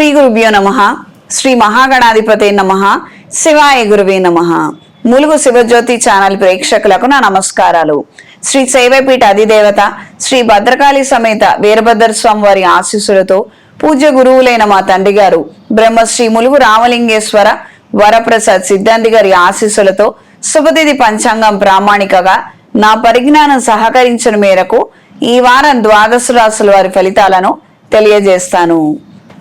శ్రీ గురుభ్యో నమ. శ్రీ మహాగణాధిపతి నమ. శివాయ గురువే నమ. ములుగు శివజ్యోతి ఛానల్ ప్రేక్షకులకు నా నమస్కారాలు. శ్రీ శైవపీఠ అధిదేవత శ్రీ భద్రకాళి సమేత వీరభద్ర స్వామి వారి ఆశీస్సులతో పూజ్య గురువులైన మా తండ్రి గారు బ్రహ్మశ్రీ ములుగు రామలింగేశ్వర వరప్రసాద్ సిద్ధాంతి గారి ఆశీస్సులతో శుభతిథి పంచాంగం ప్రామాణికగా నా పరిజ్ఞానం సహకరించిన మేరకు ఈ వారం ద్వాదశ రాశుల వారి ఫలితాలను తెలియజేస్తాను.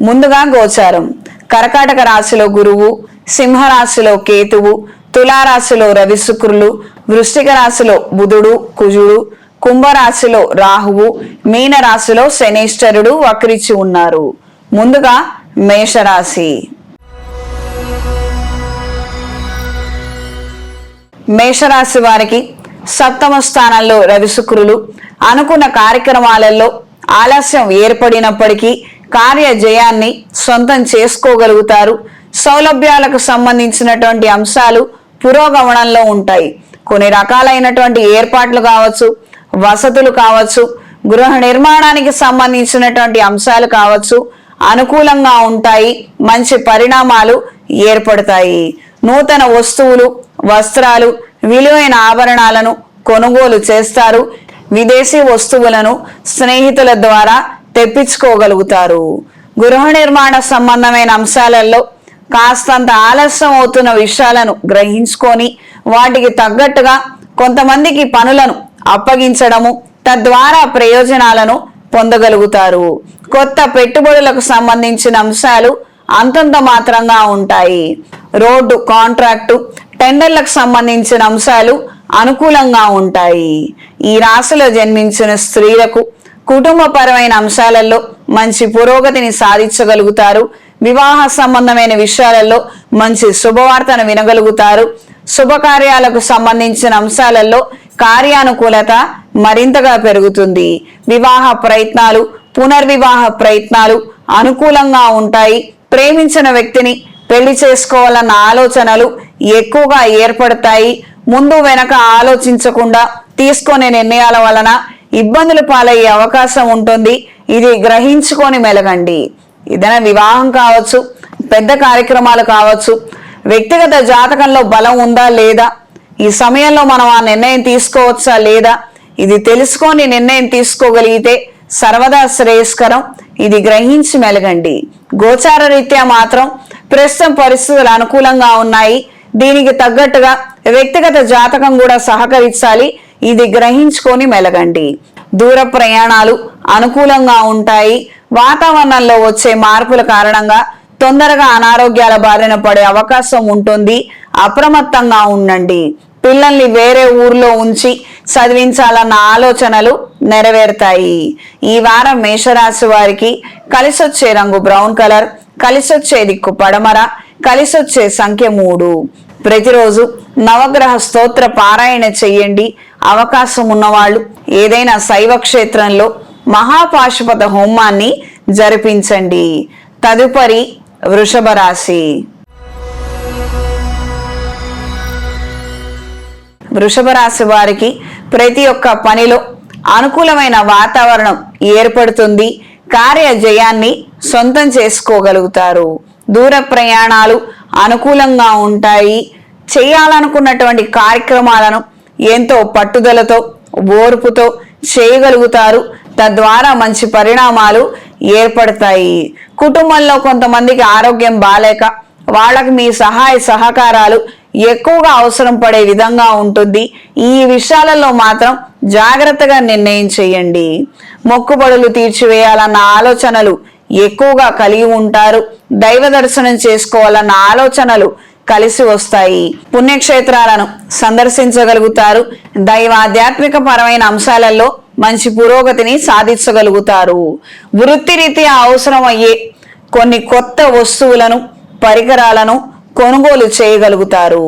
ముందుగా గోచారం. కర్కాటక రాశిలో గురువు సింహరాశిలో కేతువు తులారాశిలో రవి శుక్రులు వృష్టిక రాశిలో బుధుడు కుజుడు కుంభరాశిలో రాహువు మీన రాశిలో శనేశ్వరుడు వక్రిచి ఉన్నారు. ముందుగా మేషరాశి. మేషరాశి వారికి సప్తమ స్థానంలో రవి శుక్రులు. అనుకున్న కార్యక్రమాలలో ఆలస్యం ఏర్పడినప్పటికీ కార్యజయాన్ని సొంతం చేసుకోగలుగుతారు. సౌలభ్యాలకు సంబంధించినటువంటి అంశాలు పురోగమనంలో ఉంటాయి. కొన్ని రకాలైనటువంటి ఏర్పాట్లు కావచ్చు వసతులు కావచ్చు గృహ నిర్మాణానికి సంబంధించినటువంటి అంశాలు కావచ్చు అనుకూలంగా ఉంటాయి. మంచి పరిణామాలు ఏర్పడతాయి. నూతన వస్తువులు వస్త్రాలు విలువైన ఆభరణాలను కొనుగోలు చేస్తారు. విదేశీ వస్తువులను స్నేహితుల ద్వారా తెప్పించుకోగలుగుతారు. గృహ నిర్మాణ సంబంధమైన అంశాలలో కాస్తంత ఆలస్యం అవుతున్న విషయాలను గ్రహించుకొని వాటికి తగ్గట్టుగా కొంతమందికి పనులను అప్పగించడము తద్వారా ప్రయోజనాలను పొందగలుగుతారు. కొత్త పెట్టుబడులకు సంబంధించిన అంశాలు అంతంత మాత్రంగా ఉంటాయి. రోడ్డు కాంట్రాక్టు టెండర్లకు సంబంధించిన అంశాలు అనుకూలంగా ఉంటాయి. ఈ రాశిలో జన్మించిన స్త్రీలకు కుటుంబపరమైన అంశాలలో మంచి పురోగతిని సాధించగలుగుతారు. వివాహ సంబంధమైన విషయాలలో మంచి శుభవార్తను వినగలుగుతారు. శుభకార్యాలకు సంబంధించిన అంశాలలో కార్యానుకూలత మరింతగా పెరుగుతుంది. వివాహ ప్రయత్నాలు పునర్వివాహ ప్రయత్నాలు అనుకూలంగా ఉంటాయి. ప్రేమించిన వ్యక్తిని పెళ్ళి చేసుకోవాలన్న ఆలోచనలు ఎక్కువగా ఏర్పడతాయి. ముందు వెనక ఆలోచించకుండా తీసుకునే నిర్ణయాల వలన ఇబ్బందులు పాలయ్యే అవకాశం ఉంటుంది. ఇది గ్రహించుకొని మెలగండి. ఏదైనా వివాహం కావచ్చు పెద్ద కార్యక్రమాలు కావచ్చు వ్యక్తిగత జాతకంలో బలం ఉందా లేదా ఈ సమయంలో మనం ఆ నిర్ణయం తీసుకోవచ్చా లేదా ఇది తెలుసుకొని నిర్ణయం తీసుకోగలిగితే సర్వదా శ్రేయస్కరం. ఇది గ్రహించి మెలగండి. గోచార రీత్యా మాత్రం ప్రస్తుతం పరిస్థితులు అనుకూలంగా ఉన్నాయి. దీనికి తగ్గట్టుగా వ్యక్తిగత జాతకం కూడా సహకరించాలి. ఇది గ్రహించుకొని మెలగండి. దూర ప్రయాణాలు అనుకూలంగా ఉంటాయి. వాతావరణంలో వచ్చే మార్పుల కారణంగా తొందరగా అనారోగ్యాల బారిన పడే అవకాశం ఉంటుంది. అప్రమత్తంగా ఉండండి. పిల్లల్ని వేరే ఊర్లో ఉంచి చదివించాలన్న ఆలోచనలు నెరవేరుతాయి. ఈ వారం మేషరాశి వారికి కలిసొచ్చే రంగు బ్రౌన్ కలర్ కలిసొచ్చే దిక్కు పడమర కలిసొచ్చే సంఖ్య మూడు. ప్రతిరోజు నవగ్రహ స్తోత్ర పారాయణ చెయ్యండి అవకాశం ఉన్నవాళ్ళు ఏదైనా శైవ క్షేత్రంలో మహాపాశుపత హోమాన్ని జరిపించండి. తదుపరి వృషభ రాశి. వృషభ రాశి వారికి ప్రతి ఒక్క పనిలో అనుకూలమైన వాతావరణం ఏర్పడుతుంది. కార్య జయాన్ని సొంతం చేసుకోగలుగుతారు. దూర ప్రయాణాలు అనుకూలంగా ఉంటాయి. చేయాలనుకున్నటువంటి కార్యక్రమాలను ఎంతో పట్టుదలతో ఓర్పుతో చేయగలుగుతారు. తద్వారా మంచి పరిణామాలు ఏర్పడతాయి. కుటుంబంలో కొంతమందికి ఆరోగ్యం బాలేక వాళ్ళకి మీ సహాయ సహకారాలు ఎక్కువగా అవసరం పడే విధంగా ఉంటుంది. ఈ విషయాలలో మాత్రం జాగ్రత్తగా నిర్ణయం చేయండి. మొక్కుబడులు తీర్చివేయాలన్న ఆలోచనలు ఎక్కువగా కలిగి ఉంటారు. దైవ దర్శనం చేసుకోవాలన్న ఆలోచనలు కలిసి వస్తాయి. పుణ్యక్షేత్రాలను సందర్శించగలుగుతారు. దైవ ఆధ్యాత్మిక పరమైన అంశాలలో మంచి పురోగతిని సాధించగలుగుతారు. వృత్తిరీత్యా అవసరమయ్యే కొన్ని కొత్త వస్తువులను పరికరాలను కొనుగోలు చేయగలుగుతారు.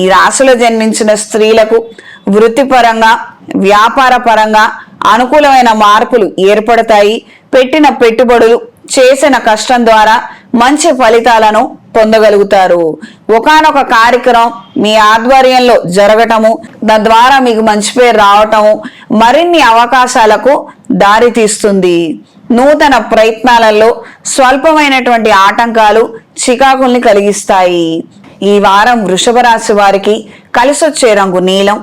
ఈ రాశిలో జన్మించిన స్త్రీలకు వృత్తిపరంగా వ్యాపార పరంగా అనుకూలమైన మార్పులు ఏర్పడతాయి. పెట్టిన పెట్టుబడులు చేసిన కష్టం ద్వారా మంచి ఫలితాలను పొందగలుగుతారు. ఒకానొక కార్యక్రమం మీ ఆధ్వర్యంలో జరగటము తద్వారా మీకు మంచి పేరు రావటము మరిన్ని అవకాశాలకు దారి తీస్తుంది నూతన ప్రయత్నాలలో స్వల్పమైనటువంటి ఆటంకాలు చికాకుల్ని కలిగిస్తాయి. ఈ వారం వృషభ రాశి వారికి కలిసొచ్చే రంగు నీలం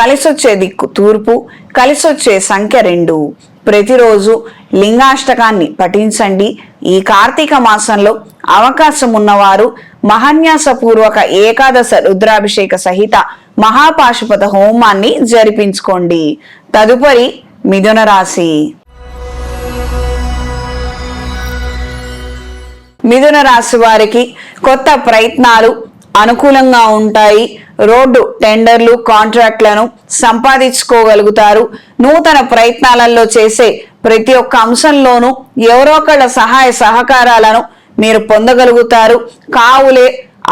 కలిసొచ్చే దిక్కు తూర్పు కలిసొచ్చే సంఖ్య రెండు. ప్రతిరోజు లింగాష్టకాన్ని పఠించండి. ఈ కార్తీక మాసంలో అవకాశం ఉన్నవారు మహాన్యాసపూర్వక ఏకాదశ రుద్రాభిషేక సహిత మహాపాశుపత హోమాన్ని జరిపించుకోండి. తదుపరి మిథున రాశి. మిథున రాశి వారికి కొత్త ప్రయత్నాలు అనుకూలంగా ఉంటాయి. రోడ్డు టెండర్లు కాంట్రాక్ట్లను సంపాదించుకోగలుగుతారు. నూతన ప్రయత్నాలలో చేసే ప్రతి ఒక్క అంశంలోనూ ఎవరో ఒకళ్ళ సహాయ సహకారాలను మీరు పొందగలుగుతారు. కావులే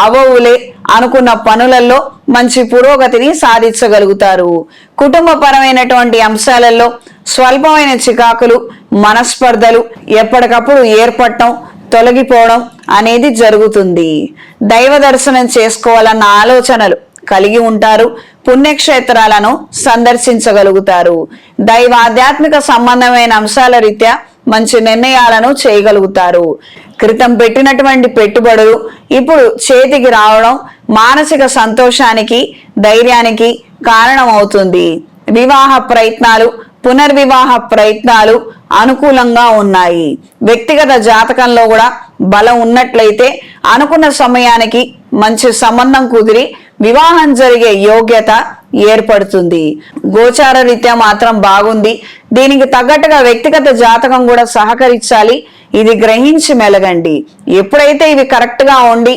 అవవులే అనుకున్న పనులలో మంచి పురోగతిని సాధించగలుగుతారు. కుటుంబపరమైనటువంటి అంశాలలో స్వల్పమైన చికాకులు మనస్పర్ధలు ఎప్పటికప్పుడు ఏర్పడటం తొలగిపోవడం అనేది జరుగుతుంది. దైవ దర్శనం చేసుకోవాలన్న ఆలోచనలు కలిగి ఉంటారు. పుణ్యక్షేత్రాలను సందర్శించగలుగుతారు. దైవ ఆధ్యాత్మిక సంబంధమైన అంశాల రీత్యా మంచి నిర్ణయాలను చేయగలుగుతారు. క్రితం పెట్టినటువంటి పెట్టుబడులు ఇప్పుడు చేతికి రావడం మానసిక సంతోషానికి ధైర్యానికి కారణమవుతుంది. వివాహ ప్రయత్నాలు పునర్వివాహ ప్రయత్నాలు అనుకూలంగా ఉన్నాయి. వ్యక్తిగత జాతకంలో కూడా బలం ఉన్నట్లయితే అనుకున్న సమయానికి మంచి సంబంధం కుదిరి వివాహం జరిగే యోగ్యత ఏర్పడుతుంది. గోచార రీత్యా మాత్రం బాగుంది. దీనికి తగ్గట్టుగా వ్యక్తిగత జాతకం కూడా సహకరించాలి. ఇది గ్రహించి మెలగండి. ఎప్పుడైతే ఇవి కరెక్ట్గా ఉండి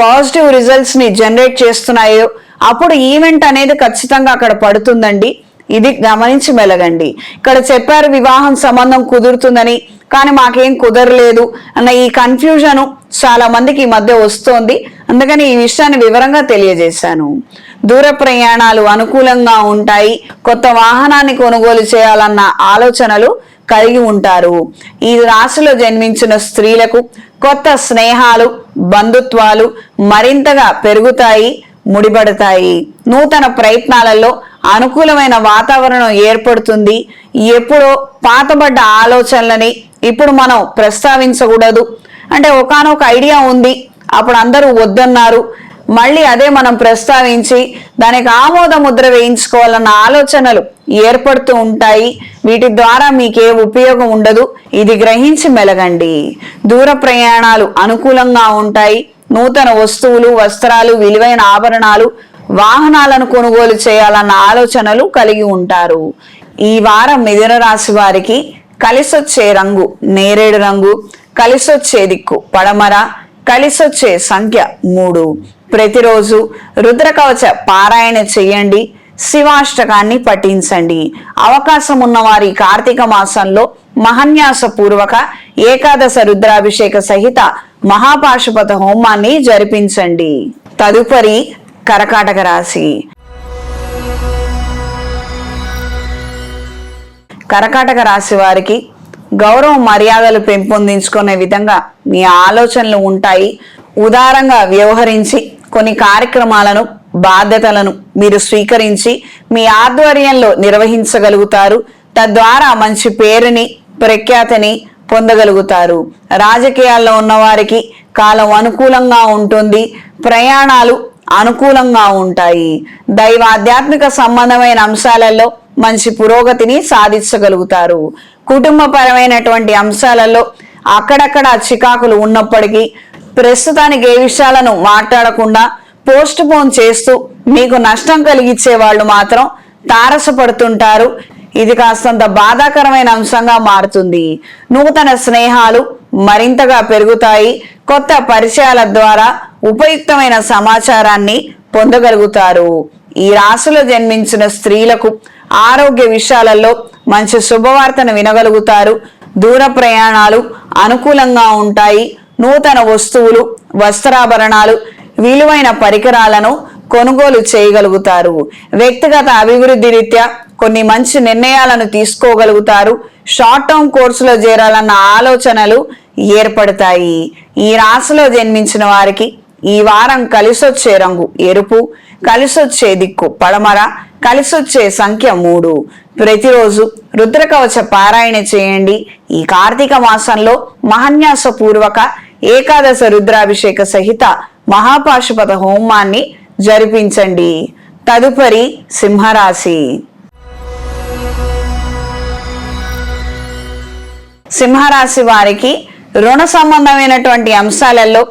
పాజిటివ్ రిజల్ట్స్ని జనరేట్ చేస్తున్నాయో అప్పుడు ఈవెంట్ అనేది ఖచ్చితంగా అక్కడ పడుతుందండి. ఇది గమనించి మెలగండి. ఇక్కడ చెప్పారు వివాహం సంబంధం కుదురుతుందని కానీ మాకేం కుదరలేదు అన్న ఈ కన్ఫ్యూజన్ చాలా మందికి ఈ మధ్య వస్తోంది. అందుకని ఈ విషయాన్ని వివరంగా తెలియజేశాను. దూర ప్రయాణాలు అనుకూలంగా ఉంటాయి. కొత్త వాహనాన్ని కొనుగోలు చేయాలన్న ఆలోచనలు కలిగి ఉంటారు. ఈ రాశిలో జన్మించిన స్త్రీలకు కొత్త స్నేహాలు బంధుత్వాలు మరింతగా పెరుగుతాయి ముడిపడతాయి. నూతన ప్రయత్నాలలో అనుకూలమైన వాతావరణం ఏర్పడుతుంది. ఎప్పుడో పాతబడ్డ ఆలోచనలని ఇప్పుడు మనం ప్రస్తావించకూడదు. అంటే ఒకనొక ఐడియా ఉంది. అప్పుడు అందరూ వద్దన్నారు. మళ్ళీ అదే మనం ప్రస్తావించి దానికి ఆమోద ముద్ర వేయించుకోవాలన్న ఆలోచనలు ఏర్పడుతూ ఉంటాయి. వీటి ద్వారా మీకే ఉపయోగం ఉండదు. ఇది గ్రహించి మెలగండి. దూర ప్రయాణాలు అనుకూలంగా ఉంటాయి. నూతన వస్తువులు వస్త్రాలు విలువైన ఆభరణాలు వాహనాలను కొనుగోలు చేయాలన్న ఆలోచనలు కలిగి ఉంటారు. ఈ వారం మిథున రాశి వారికి కలిసొచ్చే రంగు నేరేడు రంగు కలిసొచ్చే దిక్కు పడమర కలిసొచ్చే సంఖ్య మూడు. ప్రతిరోజు రుద్రకవచ పారాయణ చేయండి శివాష్టకాన్ని పఠించండి. అవకాశం ఉన్నవారి కార్తీక మాసంలో మహన్యాస పూర్వక ఏకాదశ రుద్రాభిషేక సహిత మహాపాశుపత హోమాన్ని జరిపించండి. తదుపరి కరకాటక రాశి. కరకాటక రాశి వారికి గౌరవ మర్యాదలు పెంపొందించుకునే విధంగా మీ ఆలోచనలు ఉంటాయి. ఉదారంగా వ్యవహరించి కొన్ని కార్యక్రమాలను బాధ్యతలను మీరు స్వీకరించి మీ ఆధ్వర్యంలో నిర్వహించగలుగుతారు. తద్వారా మంచి పేరుని ప్రఖ్యాతిని పొందగలుగుతారు. రాజకీయాల్లో ఉన్నవారికి కాలం అనుకూలంగా ఉంటుంది. ప్రయాణాలు అనుకూలంగా ఉంటాయి. దైవ ఆధ్యాత్మిక సంబంధమైన అంశాలలో మంచి పురోగతిని సాధించగలుగుతారు. కుటుంబపరమైనటువంటి అంశాలలో అక్కడక్కడ చికాకులు ఉన్నప్పటికీ ప్రస్తుతానికి ఏ విషయాలను మాట్లాడకుండా పోస్ట్ పోన్ చేస్తూ మీకు నష్టం కలిగించే వాళ్ళు మాత్రం తారసపడుతుంటారు. ఇది కాస్తంత బాధాకరమైన అంశంగా మారుతుంది. నూతన స్నేహాలు మరింతగా పెరుగుతాయి. కొత్త పరిచయాల ద్వారా ఉపయుక్తమైన సమాచారాన్ని పొందగలుగుతారు. ఈ రాశిలో జన్మించిన స్త్రీలకు ఆరోగ్య విషయాలలో మంచి శుభవార్తను వినగలుగుతారు. దూర ప్రయాణాలు అనుకూలంగా ఉంటాయి. నూతన వస్తువులు వస్త్రాభరణాలు విలువైన పరికరాలను కొనుగోలు చేయగలుగుతారు. వ్యక్తిగత అభివృద్ధి రీత్యా కొన్ని మంచి నిర్ణయాలను తీసుకోగలుగుతారు. షార్ట్ టర్మ్ కోర్సులో చేరాలన్న ఆలోచనలు ఏర్పడతాయి. ఈ రాశిలో జన్మించిన వారికి ఈ వారం కలిసొచ్చే రంగు ఎరుపు కలిసొచ్చే దిక్కు పడమర కలిసొచ్చే సంఖ్య మూడు. ప్రతిరోజు రుద్రకవచ పారాయణ చేయండి. ఈ కార్తీక మాసంలో మహన్యాస పూర్వక ఏకాదశ రుద్రాభిషేక సహిత మహాపాశుపత హోమాన్ని జరిపించండి. తదుపరి సింహరాశి. సింహరాశి వారికి రుణ సంబంధమైనటువంటి అంశాలలో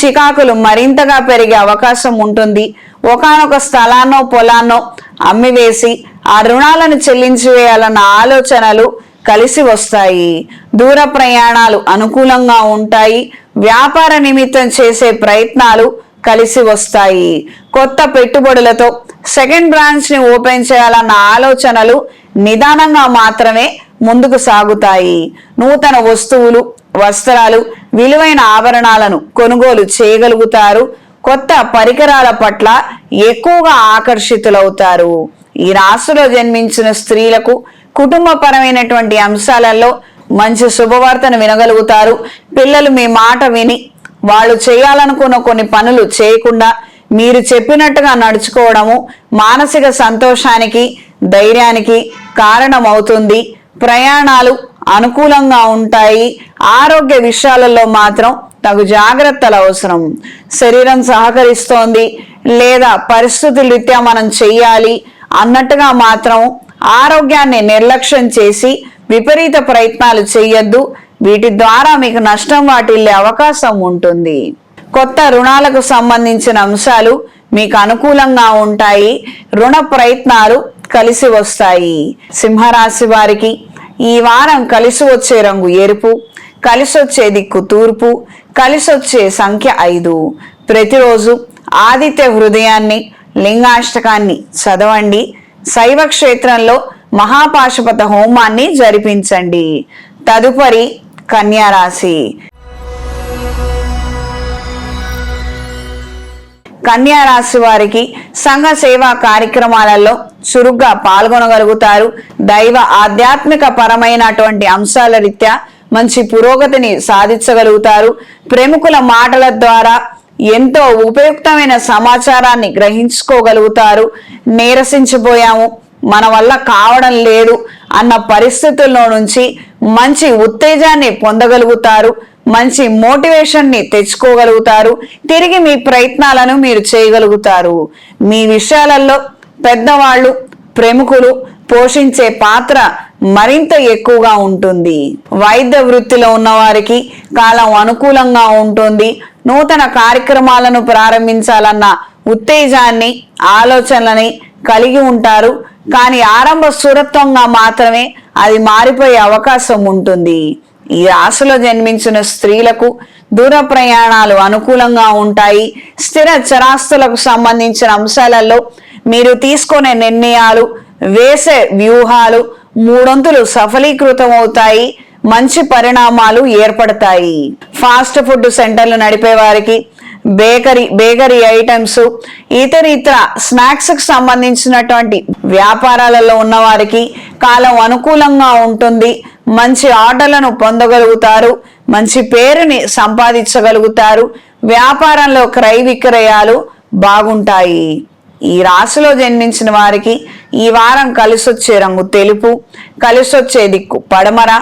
చికాకులు మరింతగా పెరిగే అవకాశం ఉంటుంది. ఒకనొక స్థలాన్నో పొలాన్నో అమ్మివేసి ఆ రుణాలను చెల్లించి వేయాలన్న ఆలోచనలు కలిసి వస్తాయి. దూర ప్రయాణాలు అనుకూలంగా ఉంటాయి. వ్యాపార నిమిత్తం చేసే ప్రయత్నాలు కలిసి వస్తాయి. కొత్త పెట్టుబడులతో సెకండ్ బ్రాంచ్ని ఓపెన్ చేయాలన్న ఆలోచనలు నిదానంగా మాత్రమే ముందుకు సాగుతాయి. నూతన వస్తువులు వస్త్రాలు విలువైన ఆభరణాలను కొనుగోలు చేయగలుగుతారు. కొత్త పరికరాల పట్ల ఎక్కువగా ఆకర్షితులవుతారు. ఈ రాశిలో జన్మించిన స్త్రీలకు కుటుంబపరమైనటువంటి అంశాలలో మంచి శుభవార్తను వినగలుగుతారు. పిల్లలు మీ మాట విని వాళ్ళు చేయాలనుకున్న కొన్ని పనులు చేయకుండా మీరు చెప్పినట్టుగా నడుచుకోవడము మానసిక సంతోషానికి ధైర్యానికి కారణమవుతుంది. ప్రయాణాలు అనుకూలంగా ఉంటాయి. ఆరోగ్య విషయాలలో మాత్రం తగు జాగ్రత్తలు అవసరం. శరీరం సహకరిస్తోంది లేదా పరిస్థితుల రీత్యా మనం చెయ్యాలి అన్నట్టుగా మాత్రం ఆరోగ్యాన్ని నిర్లక్ష్యం చేసి విపరీత ప్రయత్నాలు చేయొద్దు వీటి ద్వారా మీకు నష్టం వాటిల్లే అవకాశం ఉంటుంది. కొత్త రుణాలకు సంబంధించిన అంశాలు మీకు అనుకూలంగా ఉంటాయి. రుణ ప్రయత్నాలు కలిసి వస్తాయి. సింహరాశి వారికి ఈ వారం కలిసి వచ్చే రంగు ఎరుపు కలిసి వచ్చే దిక్కు తూర్పు కలిసి వచ్చే సంఖ్య ఐదు. ప్రతిరోజు ఆదిత్య హృదయాన్ని లింగాష్టకాన్ని చదవండి. శైవ క్షేత్రంలో మహాపాశుపత హోమాన్ని జరిపించండి. తదుపరి కన్యారాశి. కన్యారాశి వారికి సంఘ సేవా కార్యక్రమాలలో చురుగ్గా పాల్గొనగలుగుతారు. దైవ ఆధ్యాత్మిక పరమైనటువంటి అంశాల రీత్యా మంచి పురోగతిని సాధించగలుగుతారు. ప్రముఖుల మాటల ద్వారా ఎంతో ఉపయుక్తమైన సమాచారాన్ని గ్రహించుకోగలుగుతారు. నీరసించిపోయాము. మన వల్ల కావడం లేదు అన్న పరిస్థితుల్లో నుంచి మంచి ఉత్తేజాన్ని పొందగలుగుతారు. మంచి మోటివేషన్ని తెచ్చుకోగలుగుతారు. తిరిగి మీ ప్రయత్నాలను మీరు చేయగలుగుతారు. మీ విషయాలలో పెద్దవాళ్ళు ప్రముఖులు పోషించే పాత్ర మరింత ఎక్కువగా ఉంటుంది. వైద్య వృత్తిలో ఉన్నవారికి కాలం అనుకూలంగా ఉంటుంది. నూతన కార్యక్రమాలను ప్రారంభించాలన్న ఉత్తేజాన్ని ఆలోచనలని కలిగి ఉంటారు. కానీ ఆరంభ సురత్వంగా మాత్రమే అది మారిపోయే అవకాశం ఉంటుంది. ఈ రాశిలో జన్మించిన స్త్రీలకు దూర ప్రయాణాలు అనుకూలంగా ఉంటాయి. స్థిర చరాస్తులకు సంబంధించిన అంశాలలో మీరు తీసుకునే నిర్ణయాలు వేసే వ్యూహాలు మూడొంతులు సఫలీకృతం అవుతాయి మంచి పరిణామాలు ఏర్పడతాయి. ఫాస్ట్ ఫుడ్ సెంటర్లు నడిపే వారికి బేకరీ బేకరీ ఐటమ్స్ ఇతర ఇతర స్నాక్స్ సంబంధించినటువంటి వ్యాపారాలలో ఉన్న వారికి కాలం అనుకూలంగా ఉంటుంది మంచి ఆటలను పొందగలుగుతారు మంచి పేరుని సంపాదించగలుగుతారు వ్యాపారంలో క్రయ విక్రయాలు బాగుంటాయి. ఈ రాశిలో జన్మించిన వారికి ఈ వారం కలిసొచ్చే రంగు తెలుపు కలిసొచ్చే దిక్కు పడమర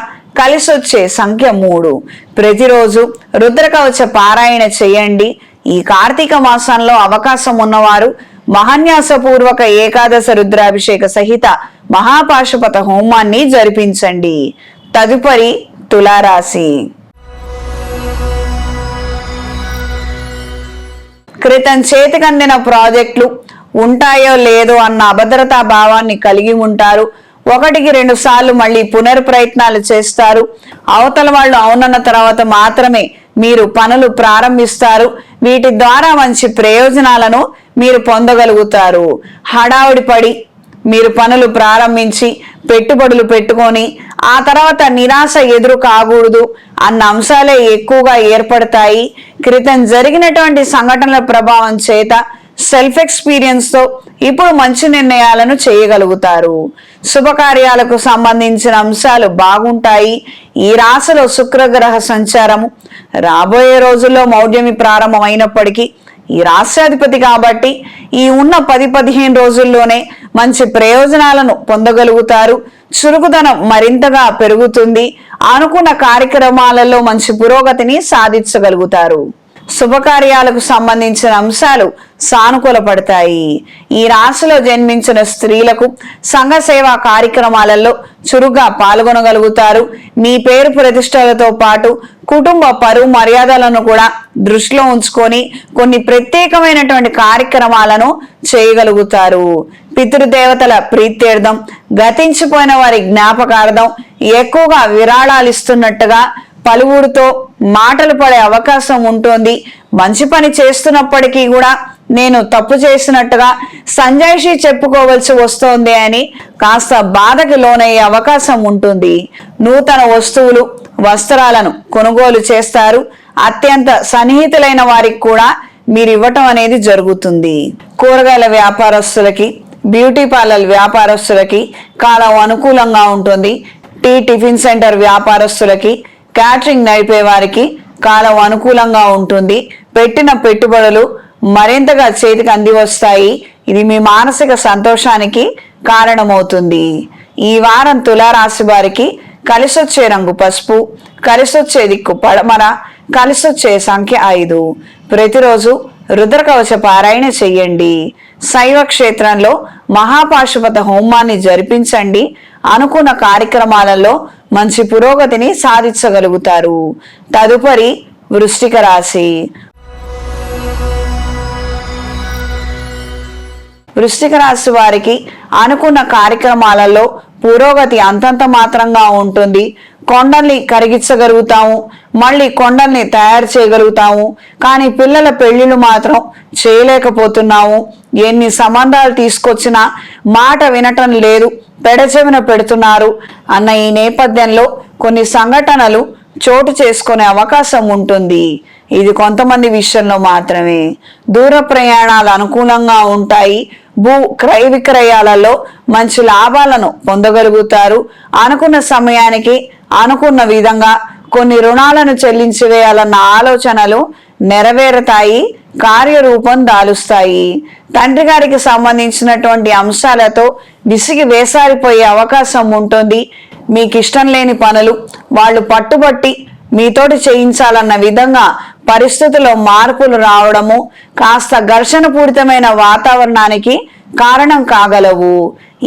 కలిసొచ్చే సంఖ్య మూడు. ప్రతిరోజు రుద్రకవచ పారాయణ చేయండి. ఈ కార్తీక మాసంలో అవకాశం ఉన్నవారు మహాన్యాసపూర్వక ఏకాదశ రుద్రాభిషేక సహిత మహాపాశుపత హోమాన్ని జరిపించండి. తదుపరి తులారాశి. క్రితం చేతికందిన ప్రాజెక్టులు ఉంటాయో లేదో అన్న అభద్రతా భావాన్ని కలిగి ఉంటారు. ఒకటికి రెండు సార్లు మళ్ళీ పునర్ప్రయత్నాలు చేస్తారు. అవతల వాళ్ళు అవునన్న తర్వాత మాత్రమే మీరు పనులు ప్రారంభిస్తారు. వీటి ద్వారా మంచి ప్రయోజనాలను మీరు పొందగలుగుతారు. హడావుడి పడి మీరు పనులు ప్రారంభించి పెట్టుబడులు పెట్టుకొని ఆ తర్వాత నిరాశ ఎదురు కాకూడదు అన్న అంశాలే ఎక్కువగా ఏర్పడతాయి. క్రితం జరిగినటువంటి సంఘటనల ప్రభావం చేత సెల్ఫ్ ఎక్స్పీరియన్స్తో ఇప్పుడు మంచి నిర్ణయాలను చేయగలుగుతారు. శుభకార్యాలకు సంబంధించిన అంశాలు బాగుంటాయి. ఈ రాశిలో శుక్రగ్రహ సంచారము రాబోయే రోజుల్లో మౌఢ్యమి ప్రారంభమైనప్పటికీ ఈ రాష్ట్రాధిపతి కాబట్టి ఈ ఉన్న పది పదిహేను రోజుల్లోనే మంచి ప్రయోజనాలను పొందగలుగుతారు. చురుకుదనం మరింతగా పెరుగుతుంది. అనుకున్న కార్యక్రమాలలో మంచి పురోగతిని సాధించగలుగుతారు. శుభకార్యాలకు సంబంధించిన అంశాలు సానుకూల పడతాయి ఈ రాశిలో జన్మించిన స్త్రీలకు సంఘ సేవా కార్యక్రమాలలో చురుగ్గా పాల్గొనగలుగుతారు. మీ పేరు ప్రతిష్టలతో పాటు కుటుంబ పరువు మర్యాదలను కూడా దృష్టిలో ఉంచుకొని కొన్ని ప్రత్యేకమైనటువంటి కార్యక్రమాలను చేయగలుగుతారు. పితృదేవతల ప్రీత్యర్థం గతించిపోయిన వారి జ్ఞాపకార్థం ఎక్కువగా విరాళాలు ఇస్తున్నట్టుగా పలువురితో మాటలు పడే అవకాశం ఉంటుంది. మంచి పని చేస్తున్నప్పటికీ కూడా నేను తప్పు చేసినట్టుగా సంజాయిషి చెప్పుకోవలసి వస్తోంది అని కాస్త బాధకి లోనయ్యే అవకాశం ఉంటుంది. నూతన వస్తువులు వస్త్రాలను కొనుగోలు చేస్తారు. అత్యంత సన్నిహితులైన వారికి కూడా మీరు ఇవ్వటం అనేది జరుగుతుంది. కూరగాయల వ్యాపారస్తులకి బ్యూటీ పార్లర్ వ్యాపారస్తులకి కాలం అనుకూలంగా ఉంటుంది. టీ టిఫిన్ సెంటర్ వ్యాపారస్తులకి క్యాటరింగ్ నడిపే వారికి కాలం అనుకూలంగా ఉంటుంది. పెట్టిన పెట్టుబడులు మరింతగా చేతికి అంది వస్తాయి. ఇది మీ మానసిక సంతోషానికి కారణమవుతుంది. ఈ వారం తులారాశి వారికి కలిసొచ్చే రంగు పసుపు కలిసొచ్చే దిక్కు పడమర కలిసొచ్చే సంఖ్య ఐదు. ప్రతిరోజు రుద్రకవచ పారాయణ చెయ్యండి. శైవ క్షేత్రంలో మహాపాశుపత హోమాన్ని జరిపించండి. అనుకున్న కార్యక్రమాలలో మంచి పురోగతిని సాధించగలుగుతారు. తదుపరి వృష్టిక రాశి. వృశ్చిక రాశి వారికి అనుకున్న కార్యక్రమాలలో పురోగతి అంతంత మాత్రంగా ఉంటుంది. కొండల్ని కరిగించగలుగుతాము. మళ్ళీ కొండల్ని తయారు చేయగలుగుతాము. కానీ పిల్లల పెళ్ళిళ్ళు మాత్రం చేయలేకపోతున్నాము. ఎన్ని సంబంధాలు తీసుకొచ్చినా మాట వినటం లేదు. పెడచెవిన పెడుతున్నారు. అన్న ఈ నేపథ్యంలో కొన్ని సంఘటనలు చోటు చేసుకునే అవకాశం ఉంటుంది. ఇది కొంతమంది విషయంలో మాత్రమే. దూర ప్రయాణాలు అనుకూలంగా ఉంటాయి. భూ క్రయ విక్రయాలలో మంచి లాభాలను పొందగలుగుతారు. అనుకున్న సమయానికి అనుకున్న విధంగా కొన్ని రుణాలను చెల్లించి వేయాలన్న ఆలోచనలు నెరవేరుతాయి. కార్యరూపం దాలుస్తాయి. తండ్రి గారికి సంబంధించినటువంటి అంశాలతో విసిగి వేసారిపోయే అవకాశం ఉంటుంది. మీకు ఇష్టం లేని పనులు వాళ్ళు పట్టుబట్టి మీతోటి చేయించాలన్న విధంగా పరిస్థితుల్లో మార్పులు రావడము కాస్త ఘర్షణ పూరితమైన వాతావరణానికి కారణం కాగలవు.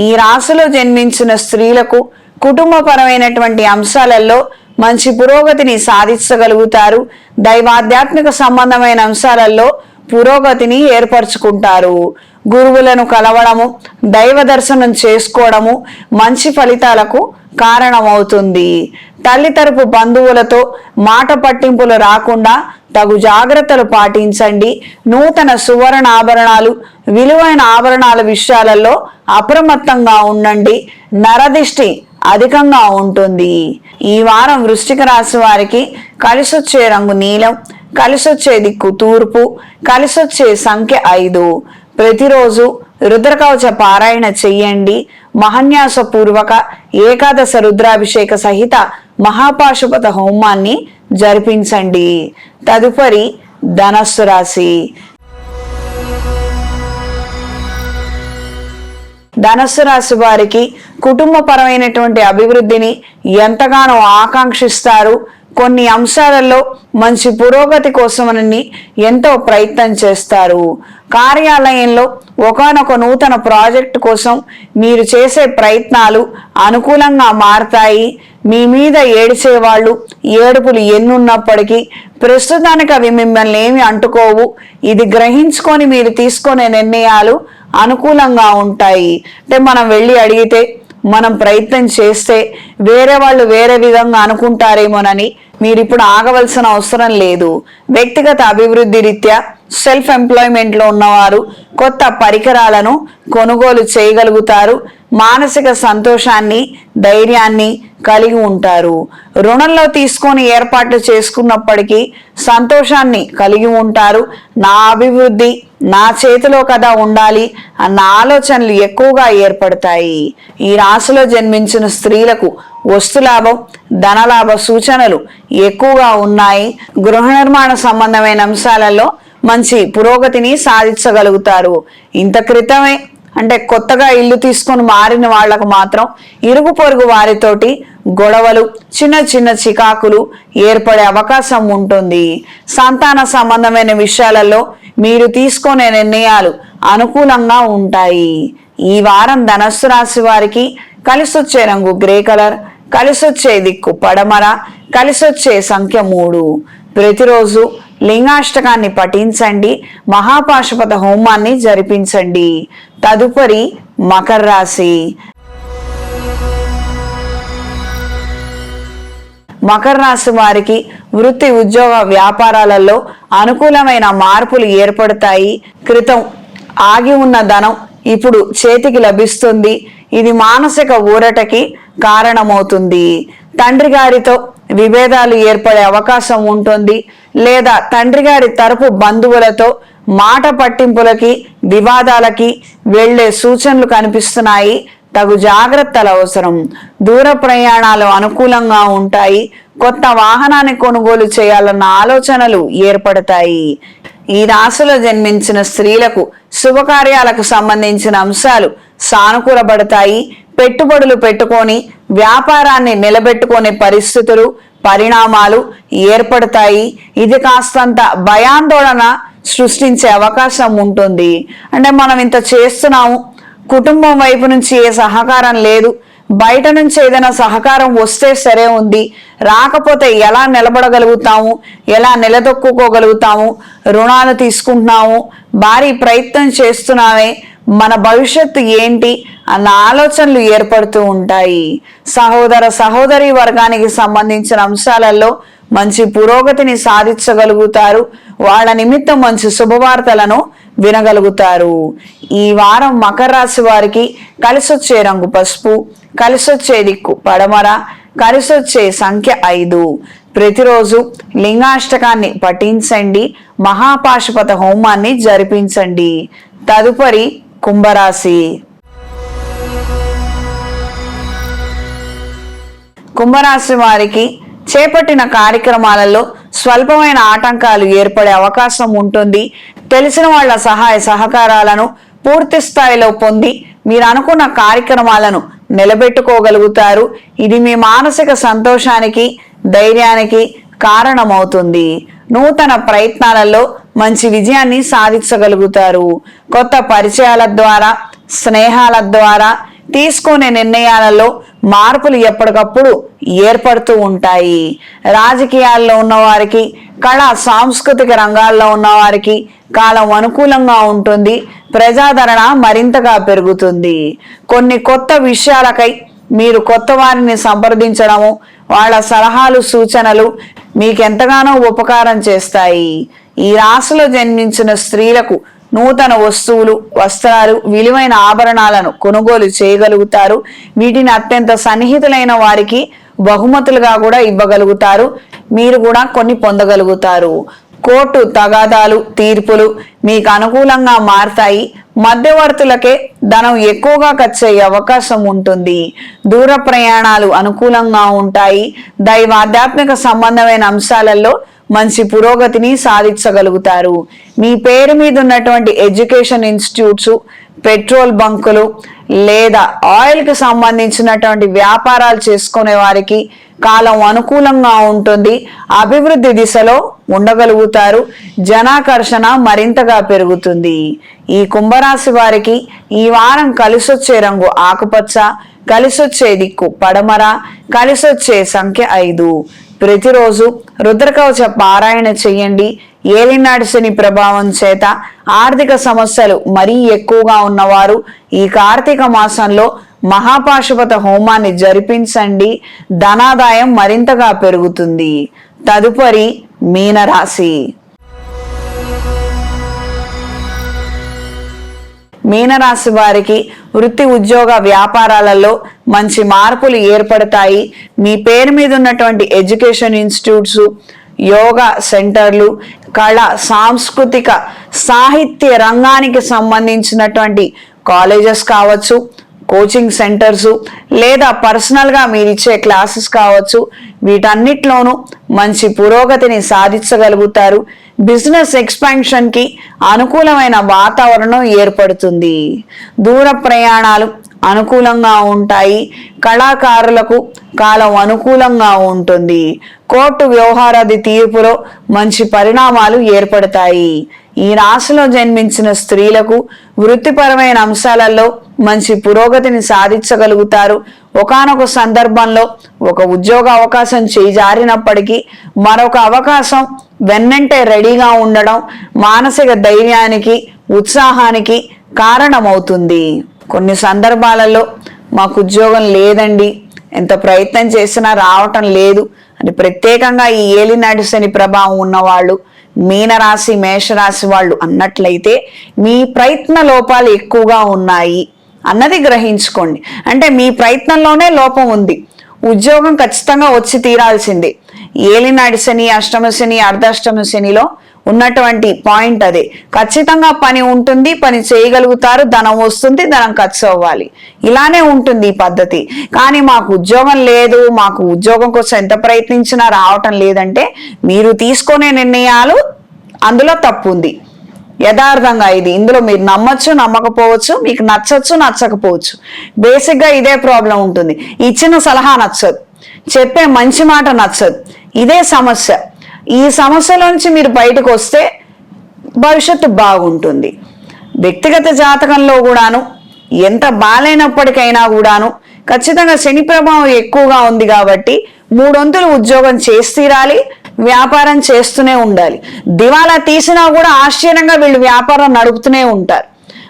ఈ రాశిలో జన్మించిన స్త్రీలకు కుటుంబపరమైనటువంటి అంశాలలో మంచి పురోగతిని సాధించగలుగుతారు. దైవాధ్యాత్మిక సంబంధమైన అంశాలలో పురోగతిని ఏర్పరచుకుంటారు. గురువులను కలవడము దైవ దర్శనం చేసుకోవడము మంచి ఫలితాలకు కారణమవుతుంది. తల్లి తరపు బంధువులతో మాట పట్టింపులు రాకుండా తగు జాగ్రత్తలు పాటించండి. నూతన సువర్ణ ఆభరణాలు విలువైన ఆభరణాల విషయాలలో అప్రమత్తంగా ఉండండి. నరదిష్టి అధికంగా ఉంటుంది. ఈ వారం వృశ్చిక రాశి వారికి కలిసొచ్చే రంగు నీలం కలిసొచ్చే దిక్కు తూర్పు కలిసొచ్చే సంఖ్య ఐదు. ప్రతిరోజు రుద్రకవచ పారాయణ చెయ్యండి. మహాన్యాసపూర్వక ఏకాదశ రుద్రాభిషేక సహిత మహాపాశుపత హోమాన్ని జరిపించండి. తదుపరి ధనస్సు రాశి. ధనస్సు రాశి వారికి కుటుంబపరమైనటువంటి అభివృద్ధిని ఎంతగానో ఆకాంక్షిస్తారు. కొన్ని అంశాలలో మంచి పురోగతి కోసమని ఎంతో ప్రయత్నం చేస్తారు. కార్యాలయంలో ఒకనొక నూతన ప్రాజెక్టు కోసం మీరు చేసే ప్రయత్నాలు అనుకూలంగా మారతాయి. మీ మీద ఏడిచేవాళ్ళు ఏడుపులు ఎన్నున్నప్పటికీ ప్రస్తుతానికి అవి మిమ్మల్ని ఏమి అంటుకోవు. ఇది గ్రహించుకొని మీరు తీసుకునే నిర్ణయాలు అనుకూలంగా ఉంటాయి. అంటే మనం వెళ్ళి అడిగితే మనం ప్రయత్నం చేస్తే వేరే వాళ్ళు వేరే విధంగా అనుకుంటారేమోనని మీరు ఇప్పుడు ఆగవలసిన అవసరం లేదు. వ్యక్తిగత అభివృద్ధి రీత్యా సెల్ఫ్ ఎంప్లాయ్మెంట్లో ఉన్నవారు కొత్త పరికరాలను కొనుగోలు చేయగలుగుతారు. మానసిక సంతోషాన్ని ధైర్యాన్ని కలిగి ఉంటారు. రుణంలో తీసుకొని ఏర్పాట్లు చేసుకున్నప్పటికీ సంతోషాన్ని కలిగి ఉంటారు. నా అభివృద్ధి నా చేతిలో కదా ఉండాలి అన్న ఆలోచనలు ఎక్కువగా ఏర్పడతాయి. ఈ రాశిలో జన్మించిన స్త్రీలకు వస్తులాభం ధనలాభ సూచనలు ఎక్కువగా ఉన్నాయి. గృహ నిర్మాణ సంబంధమైన అంశాలలో మంచి పురోగతిని సాధించగలుగుతారు. ఇంత క్రితమే అంటే కొత్తగా ఇల్లు తీసుకొని మారిన వాళ్ళకు మాత్రం ఇరుగు పొరుగు వారితోటి గొడవలు చిన్న చిన్న చికాకులు ఏర్పడే అవకాశం ఉంటుంది. సంతాన సంబంధమైన విషయాలలో మీరు తీసుకునే నిర్ణయాలు అనుకూలంగా ఉంటాయి. ఈ వారం ధనస్సు రాశి వారికి కలిసొచ్చే రంగు గ్రే కలర్ కలిసొచ్చే దిక్కు పడమర కలిసొచ్చే సంఖ్య మూడు. ప్రతిరోజు లింగాష్టకాన్ని పఠించండి మహాపాశుపత హోమాన్ని జరిపించండి. తదుపరి మకర రాశి. మకర రాశి వారికి వృత్తి ఉద్యోగ వ్యాపారాలలో అనుకూలమైన మార్పులు ఏర్పడతాయి. క్రితం ఆగి ఉన్న ధనం ఇప్పుడు చేతికి లభిస్తుంది. ఇది మానసిక ఊరటకి కారణమవుతుంది. తండ్రి గారితో విభేదాలు ఏర్పడే అవకాశం ఉంటుంది. లేదా తండ్రి గారి తరపు బంధువులతో మాట పట్టింపులకి వివాదాలకి వెళ్ళే సూచనలు కనిపిస్తున్నాయి. తగు జాగ్రత్తలు అవసరం. దూర ప్రయాణాలు అనుకూలంగా ఉంటాయి. కొత్త వాహనాన్ని కొనుగోలు చేయాలన్న ఆలోచనలు ఏర్పడతాయి. ఈ రాశిలో జన్మించిన స్త్రీలకు శుభకార్యాలకు సంబంధించిన అంశాలు సానుకూలపడతాయి. పెట్టుబడులు పెట్టుకొని వ్యాపారాన్ని నిలబెట్టుకునే పరిస్థితులు పరిణామాలు ఏర్పడతాయి. ఇది కాస్తంత భయాందోళన సృష్టించే అవకాశం ఉంటుంది. అంటే మనం ఇంత చేస్తున్నాము. కుటుంబం వైపు నుంచి ఏ సహకారం లేదు. బయట నుంచి ఏదైనా సహకారం వస్తే సరే ఉంది. రాకపోతే ఎలా నిలబడగలుగుతాము? ఎలా నిలదొక్కుకోగలుగుతాము? రుణాలు తీసుకుంటున్నాము? భారీ ప్రయత్నం చేస్తున్నామే. మన భవిష్యత్తు ఏంటి? అన్న ఆలోచనలు ఏర్పడుతూ ఉంటాయి. సహోదర సహోదరి వర్గానికి సంబంధించిన అంశాలలో మంచి పురోగతిని సాధించగలుగుతారు. వాళ్ళ నిమిత్తం మంచి శుభవార్తలను వినగలుగుతారు. ఈ వారం మకర రాశి వారికి కలిసొచ్చే రంగు పసుపు కలిసొచ్చే దిక్కు పడమర కలిసొచ్చే సంఖ్య ఐదు. ప్రతిరోజు లింగాష్టకాన్ని పఠించండి మహాపాశుపత హోమాన్ని జరిపించండి. తదుపరి కుంభరాశి. కుంభరాశి వారికి చేపట్టిన కార్యక్రమాలలో స్వల్పమైన ఆటంకాలు ఏర్పడే అవకాశం ఉంటుంది. తెలిసిన వాళ్ళ సహాయ సహకారాలను పూర్తి స్థాయిలో పొంది మీరు అనుకున్న కార్యక్రమాలను నిలబెట్టుకోగలుగుతారు. ఇది మీ మానసిక సంతోషానికి ధైర్యానికి కారణమవుతుంది. నూతన ప్రయత్నాలలో మంచి విజయాన్ని సాధించగలుగుతారు. కొత్త పరిచయాల ద్వారా స్నేహాల ద్వారా తీసుకునే నిర్ణయాలలో మార్పులు ఎప్పటికప్పుడు ఏర్పడుతూ ఉంటాయి. రాజకీయాల్లో ఉన్నవారికి కళా సాంస్కృతిక రంగాల్లో ఉన్నవారికి కాలం అనుకూలంగా ఉంటుంది. ప్రజాదరణ మరింతగా పెరుగుతుంది. కొన్ని కొత్త విషయాలకై మీరు కొత్త వారిని సంప్రదించడము వాళ్ళ సలహాలు సూచనలు మీకెంతగానో ఉపకారం చేస్తాయి. ఈ రాశిలో జన్మించిన స్త్రీలకు నూతన వస్తువులు వస్త్రాలు విలువైన ఆభరణాలను కొనుగోలు చేయగలుగుతారు. వీటిని అత్యంత సన్నిహితులైన వారికి బహుమతులుగా కూడా ఇవ్వగలుగుతారు. మీరు కూడా కొన్ని పొందగలుగుతారు. కోర్టు తగాదాలు తీర్పులు మీకు అనుకూలంగా మారతాయి. మధ్యవర్తులకే ధనం ఎక్కువగా ఖర్చు అయ్యే అవకాశం ఉంటుంది. దూర ప్రయాణాలు అనుకూలంగా ఉంటాయి. దైవ ఆధ్యాత్మిక సంబంధమైన అంశాలలో మంచి పురోగతిని సాధించగలుగుతారు. మీ పేరు మీద ఉన్నటువంటి ఎడ్యుకేషన్ ఇన్స్టిట్యూట్స్ పెట్రోల్ బంకులు లేదా ఆయిల్కి సంబంధించినటువంటి వ్యాపారాలు చేసుకునే వారికి కాలం అనుకూలంగా ఉంటుంది. అభివృద్ధి దిశలో ఉండగలుగుతారు. జనాకర్షణ మరింతగా పెరుగుతుంది. ఈ కుంభరాశి వారికి ఈ వారం కలిసొచ్చే రంగు ఆకుపచ్చ కలిసొచ్చే దిక్కు పడమర కలిసొచ్చే సంఖ్య ఐదు. ప్రతిరోజు రుద్రకవచ పారాయణ చెయ్యండి ఏలినాడు ప్రభావం చేత ఆర్థిక సమస్యలు మరీ ఎక్కువగా ఉన్నవారు ఈ కార్తీక మాసంలో మహాపాశుపత హోమాన్ని జరిపించండి. ధనాదాయం మరింతగా పెరుగుతుంది. తదుపరి మీనరాశి. మీనరాశి వారికి వృత్తి ఉద్యోగ వ్యాపారాలలో మంచి మార్పులు ఏర్పడతాయి. మీ పేరు మీద ఉన్నటువంటి ఎడ్యుకేషన్ ఇన్స్టిట్యూట్స్ యోగా సెంటర్లు కళ సాంస్కృతిక సాహిత్య రంగానికి సంబంధించినటువంటి కాలేజెస్ కావచ్చు కోచింగ్ సెంటర్స్ లేదా పర్సనల్గా మీరు ఇచ్చే క్లాసెస్ కావచ్చు. వీటన్నిటిలోనూ మంచి పురోగతిని సాధించగలుగుతారు. బిజినెస్ ఎక్స్పాన్షన్కి అనుకూలమైన వాతావరణం ఏర్పడుతుంది. దూర ప్రయాణాలు అనుకూలంగా ఉంటాయి. కళాకారులకు కాలం అనుకూలంగా ఉంటుంది. కోర్టు వ్యవహారాది తీర్పులో మంచి పరిణామాలు ఏర్పడతాయి. ఈ రాశిలో జన్మించిన స్త్రీలకు వృత్తిపరమైన అంశాలలో మంచి పురోగతిని సాధించగలుగుతారు ఒకానొక సందర్భంలో ఒక ఉద్యోగ అవకాశం చేజారినప్పటికీ మరొక అవకాశం వెన్నంటే రెడీగా ఉండడం మానసిక ధైర్యానికి ఉత్సాహానికి కారణమవుతుంది. కొన్ని సందర్భాలలో మాకు ఉద్యోగం లేదండి. ఎంత ప్రయత్నం చేసినా రావటం లేదు. అని ప్రత్యేకంగా ఈ ఏలినాటి శని ప్రభావం ఉన్నవాళ్ళు మీనరాశి మేషరాశి వాళ్ళు అన్నట్లయితే మీ ప్రయత్న లోపాలు ఎక్కువగా ఉన్నాయి. అన్నది గ్రహించుకోండి. అంటే మీ ప్రయత్నంలోనే లోపం ఉంది. ఉద్యోగం ఖచ్చితంగా వచ్చి తీరాల్సిందే. ఏలినాడు శని అష్టమ శని అర్ధాష్టమ శనిలో ఉన్నటువంటి పాయింట్ అదే. ఖచ్చితంగా పని ఉంటుంది పని చేయగలుగుతారు ధనం వస్తుంది ధనం ఖర్చు అవ్వాలి. ఇలానే ఉంటుంది ఈ పద్ధతి. కానీ మాకు ఉద్యోగం లేదు మాకు ఉద్యోగం కోసం ఎంత ప్రయత్నించినా రావటం లేదంటే మీరు తీసుకునే నిర్ణయాలు అందులో తప్పు ఉంది. యథార్థంగా ఇది. ఇందులో మీరు నమ్మచ్చు నమ్మకపోవచ్చు మీకు నచ్చచ్చు నచ్చకపోవచ్చు. బేసిక్గా ఇదే ప్రాబ్లం ఉంటుంది. ఇచ్చిన సలహా నచ్చదు. చెప్పే మంచి మాట నచ్చదు. ఇదే సమస్య. ఈ సమస్యలో నుంచి మీరు బయటకు వస్తే భవిష్యత్తు బాగుంటుంది. వ్యక్తిగత జాతకంలో కూడాను ఎంత బాలైనప్పటికైనా కూడాను ఖచ్చితంగా శని ప్రభావం ఎక్కువగా ఉంది కాబట్టి మూడొంతులు ఉద్యోగం చేసి తీరాలి. వ్యాపారం చేస్తూనే ఉండాలి. దివాలా తీసినా కూడా ఆశ్చర్యంగా వీళ్ళు వ్యాపారం నడుపుతూనే ఉంటారు.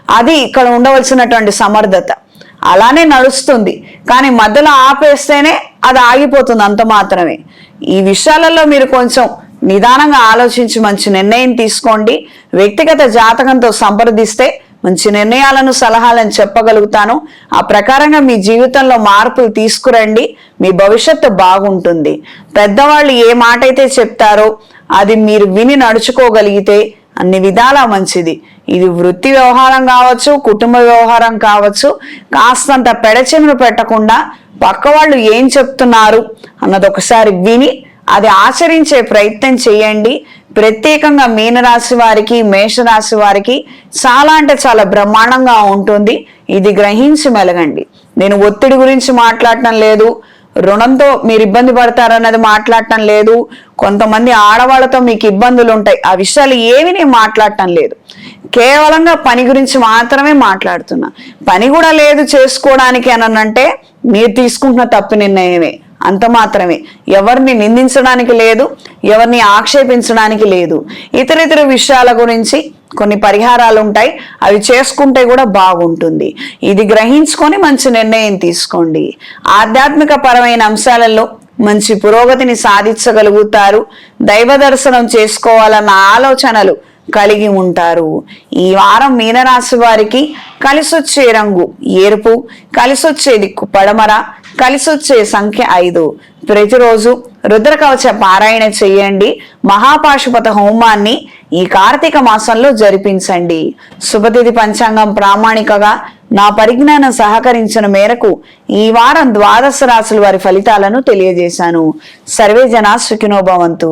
అది ఇక్కడ ఉండవలసినటువంటి సమర్థత. అలానే నడుస్తుంది. కానీ మధ్యలో ఆపేస్తేనే అది ఆగిపోతుంది అంత మాత్రమే. ఈ విషయాలలో మీరు కొంచెం నిదానంగా ఆలోచించి మంచి నిర్ణయం తీసుకోండి. వ్యక్తిగత జాతకంతో సంప్రదిస్తే మంచి నిర్ణయాలను సలహాలను చెప్పగలుగుతాను. ఆ ప్రకారంగా మీ జీవితంలో మార్పులు తీసుకురండి. మీ భవిష్యత్తు బాగుంటుంది. పెద్దవాళ్ళు ఏ మాట అయితే చెప్తారో అది మీరు విని నడుచుకోగలిగితే అన్ని విధాలా మంచిది. ఇది వృత్తి వ్యవహారం కావచ్చు కుటుంబ వ్యవహారం కావచ్చు కాస్తంత పెడచెమును పెట్టకుండా పక్క వాళ్ళు ఏం చెప్తున్నారు అన్నది ఒకసారి విని అది ఆచరించే ప్రయత్నం చేయండి. ప్రత్యేకంగా మీనరాశి వారికి మేషరాశి వారికి చాలా అంటే చాలా బ్రహ్మాండంగా ఉంటుంది. ఇది గ్రహించి మెలగండి. నేను ఒత్తిడి గురించి మాట్లాడటం లేదు. రుణంతో మీరు ఇబ్బంది పడతారన్నది మాట్లాడటం లేదు. కొంతమంది ఆడవాళ్ళతో మీకు ఇబ్బందులు ఉంటాయి. ఆ విషయాలు ఏవి నేను మాట్లాడటం లేదు. కేవలంగా పని గురించి మాత్రమే మాట్లాడుతున్నా. పని కూడా లేదు చేసుకోవడానికి అనంటే మీరు తీసుకుంటున్న తప్పు నిర్ణయమే. అంత మాత్రమే. ఎవరిని నిందించడానికి లేదు ఎవరిని ఆక్షేపించడానికి లేదు. ఇతర ఇతర విషయాల గురించి కొన్ని పరిహారాలు ఉంటాయి అవి చేసుకుంటే కూడా బాగుంటుంది. ఇది గ్రహించుకొని మంచి నిర్ణయం తీసుకోండి. ఆధ్యాత్మిక పరమైన అంశాలలో మంచి పురోగతిని సాధించగలుగుతారు దైవ దర్శనం చేసుకోవాలన్న ఆలోచనలు కలిగి ఉంటారు. ఈ వారం మీనరాశి వారికి కలిసొచ్చే రంగు ఎరుపు కలిసొచ్చే దిక్కు పడమర కలిసొచ్చే సంఖ్య ఐదు. ప్రతిరోజు రుద్రకవచ పారాయణ చేయండి. మహాపాశుపత హోమాన్ని ఈ కార్తీక మాసంలో జరిపించండి. శుభతిథి పంచాంగం ప్రామాణికగా నా పరిజ్ఞానం సహకరించిన మేరకు ఈ వారం ద్వాదశ రాశుల వారి ఫలితాలను తెలియజేశాను. సర్వే జనా సుఖినోభవంతు